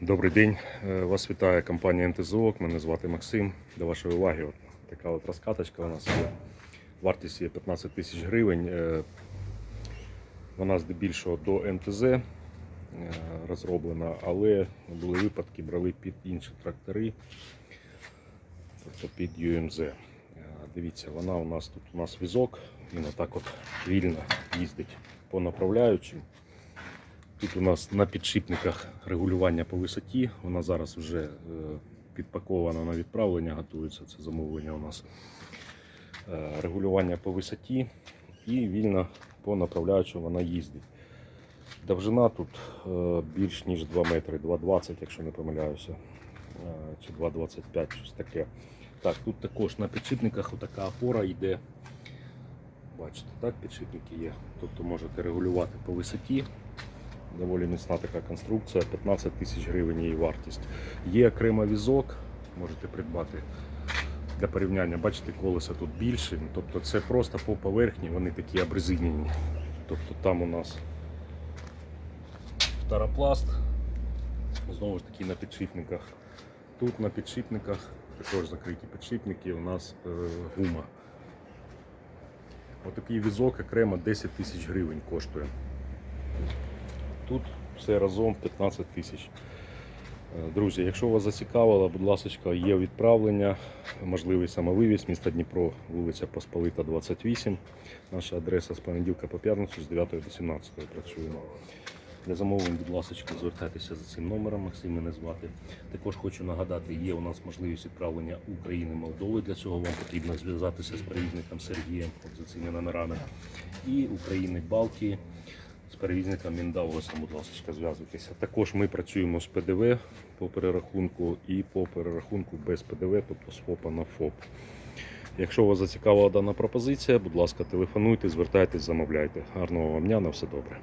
Добрий день. Е, Вас вітає компанія МТЗО. Мене звати Максим. До вашої уваги. От така от розкаточка у нас є. Вартість є 15 тисяч гривень. Е, Вона здебільшого до МТЗ е, розроблена, але були випадки, брали під інші трактори, тобто під UMZ. Е, Дивіться, вона у нас тут у нас візок, він отак от вільно їздить по направляючим. Тут у нас на підшипниках регулювання по висоті. Вона зараз вже е, підпакована на відправлення, готується це замовлення у нас. Е, Регулювання по висоті і вільно по направляючому вона їздить. Довжина тут е, більш ніж 2 метри, 2,20, якщо не помиляюся, чи 2,25, щось таке. Так, тут також на підшипниках отака опора йде. Бачите, так, підшипники є. Тобто можете регулювати по висоті. Доволі міцна така конструкція, 15 тисяч гривень її вартість. Є окремо візок, можете придбати для порівняння. Бачите, колеса тут більше. Тобто це просто по поверхні, вони такі обрезинені. Тобто там у нас таропласт, знову ж таки на підшипниках. Тут на підшипниках, також закриті підшипники, у нас е, гума. Отакий візок окремо 10 тисяч гривень коштує. Тут все разом 15 тисяч. Е, Друзі, якщо вас зацікавило, будь ласка, є відправлення, можливий самовивіз, місто Дніпро, вулиця Посполита, 28. Наша адреса з понеділка по п'ятницю з 9 до 17 працюємо. Для замовлень, будь ласка, звертайтеся за цим номером, Максим мене звати. Також хочу нагадати, є у нас можливість відправлення України Молдови. Для цього вам потрібно зв'язатися з перевізником Сергієм за цими номерами. І України Балтії з перевізником Міндавгоса, будь ласка, зв'язуйтеся. Також ми працюємо з ПДВ по перерахунку і по перерахунку без ПДВ, тобто з ФОПа на ФОП. Якщо вас зацікавила дана пропозиція, будь ласка, телефонуйте, звертайтесь, замовляйте. Гарного вам дня, на все добре.